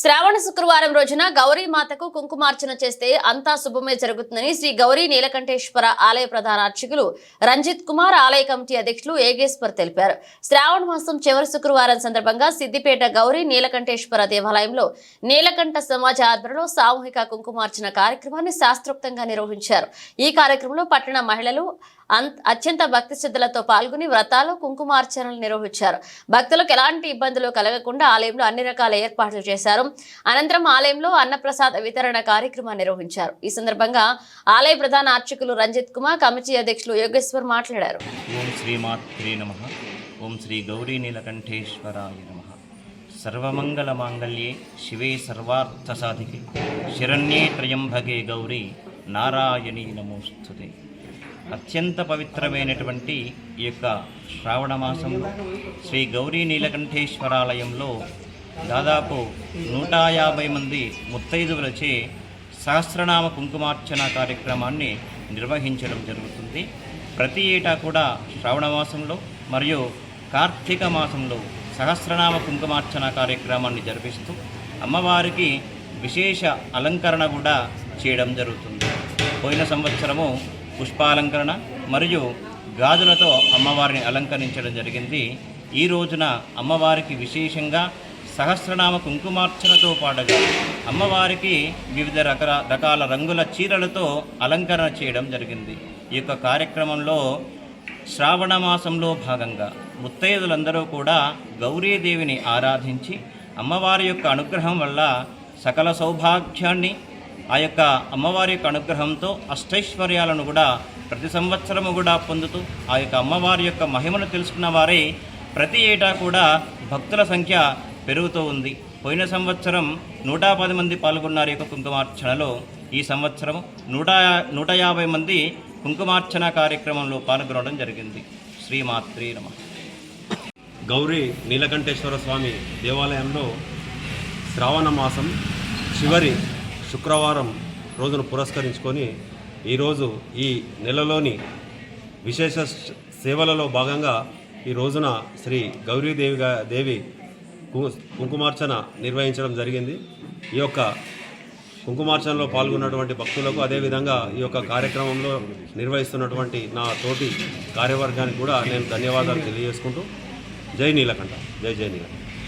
శ్రావణ శుక్రవారం రోజున గౌరీ మాతకు కుంకుమార్చన చేస్తే అంతా శుభమే జరుగుతుందని శ్రీ గౌరీ నీలకంఠేశ్వర ఆలయ ప్రధాన అర్చకులు రంజిత్ కుమార్ ఆలయ కమిటీ అధ్యక్షులు ఏగేశ్వర్ తెలిపారు. శ్రావణ మాసం చివరి శుక్రవారం సందర్భంగా సిద్దిపేట గౌరీ నీలకంఠేశ్వర దేవాలయంలో నీలకంఠ సమాజ ఆధ్వర్యంలో సామూహిక కుంకుమార్చన కార్యక్రమాన్ని శాస్త్రోక్తంగా నిర్వహించారు. ఈ కార్యక్రమంలో పట్టణ మహిళలు అత్యంత భక్తి శ్రద్ధలతో పాల్గొని వ్రతాలు కుంకుమార్చనలు నిర్వహించారు. భక్తులకు ఎలాంటి ఇబ్బందులు కలగకుండా ఆలయంలో అన్ని రకాల ఏర్పాట్లు చేశారు. అనంతరం ఆలయంలో అన్నప్రసాద వితరణ కార్యక్రమాన్ని నిర్వహించారు. ఈ సందర్భంగా ఆలయ ప్రధాన అర్చకులు రంజిత్ కుమార్ కమిటీ అధ్యక్షులు యోగేశ్వర్ మాట్లాడారు. ఓం శ్రీమాత్రే నమ. ఓం శ్రీ గౌరీ నీలకంఠేశ్వరాయ నమ. సర్వమంగళమాంగళ్యే శివే సర్వార్థసాధికే శరణ్యే త్రయంభగే గౌరీ. నారాయణీ నమోస్తుతే. అత్యంత పవిత్రమైనటువంటి ఈ యొక్క శ్రావణ మాసంలో శ్రీ గౌరీ నీలకంఠేశ్వరాలయంలో దాదాపు నూట యాభై మంది ముత్తైదువులచే సహస్రనామ కుంకుమార్చన కార్యక్రమాన్ని నిర్వహించడం జరుగుతుంది. ప్రతి ఏటా కూడా శ్రావణ మాసంలో మరియు కార్తీక మాసంలో సహస్రనామ కుంకుమార్చన కార్యక్రమాన్ని జరిపిస్తూ అమ్మవారికి విశేష అలంకరణ కూడా చేయడం జరుగుతుంది. పోయిన సంవత్సరము పుష్పాలంకరణ మరియు గాజులతో అమ్మవారిని అలంకరించడం జరిగింది. ఈ రోజున అమ్మవారికి విశేషంగా సహస్రనామ కుంకుమార్చనతో పాటుగా అమ్మవారికి వివిధ రకర రకాల రంగుల చీరలతో అలంకరణ చేయడం జరిగింది. ఈ యొక్క కార్యక్రమంలో శ్రావణ మాసంలో భాగంగా ముత్తైదులందరూ కూడా గౌరీదేవిని ఆరాధించి అమ్మవారి యొక్క అనుగ్రహం వల్ల సకల సౌభాగ్యాన్ని ఆ యొక్క అమ్మవారి యొక్క అనుగ్రహంతో అష్టైశ్వర్యాలను కూడా ప్రతి సంవత్సరము కూడా పొందుతూ ఆ యొక్క అమ్మవారి యొక్క మహిమను తెలుసుకున్న వారే ప్రతి ఏటా కూడా భక్తుల సంఖ్య పెరుగుతూ ఉంది. పోయిన సంవత్సరం నూట పది మంది పాల్గొన్నారు యొక్క కుంకుమార్చనలో. ఈ సంవత్సరం నూట నూట యాభై మంది కుంకుమార్చన కార్యక్రమంలో పాల్గొనడం జరిగింది. శ్రీమాత్రి నమ. గౌరీ నీలకంఠేశ్వర స్వామి దేవాలయంలో శ్రావణ మాసం చివరి శుక్రవారం రోజును పురస్కరించుకొని ఈరోజు ఈ నెలలోని విశేష సేవలలో భాగంగా ఈ రోజున శ్రీ గౌరీదేవి దేవి కు- కుంకుమార్చన నిర్వహించడం జరిగింది. ఈ యొక్క కుంకుమార్చనలో పాల్గొన్నటువంటి భక్తులకు అదేవిధంగా ఈ యొక్క కార్యక్రమంలో నిర్వహిస్తున్నటువంటి నా తోటి కార్యవర్గానికి కూడా నేను ధన్యవాదాలు తెలియజేసుకుంటూ. జై నీలకంఠ. జై జై నీలకంఠ.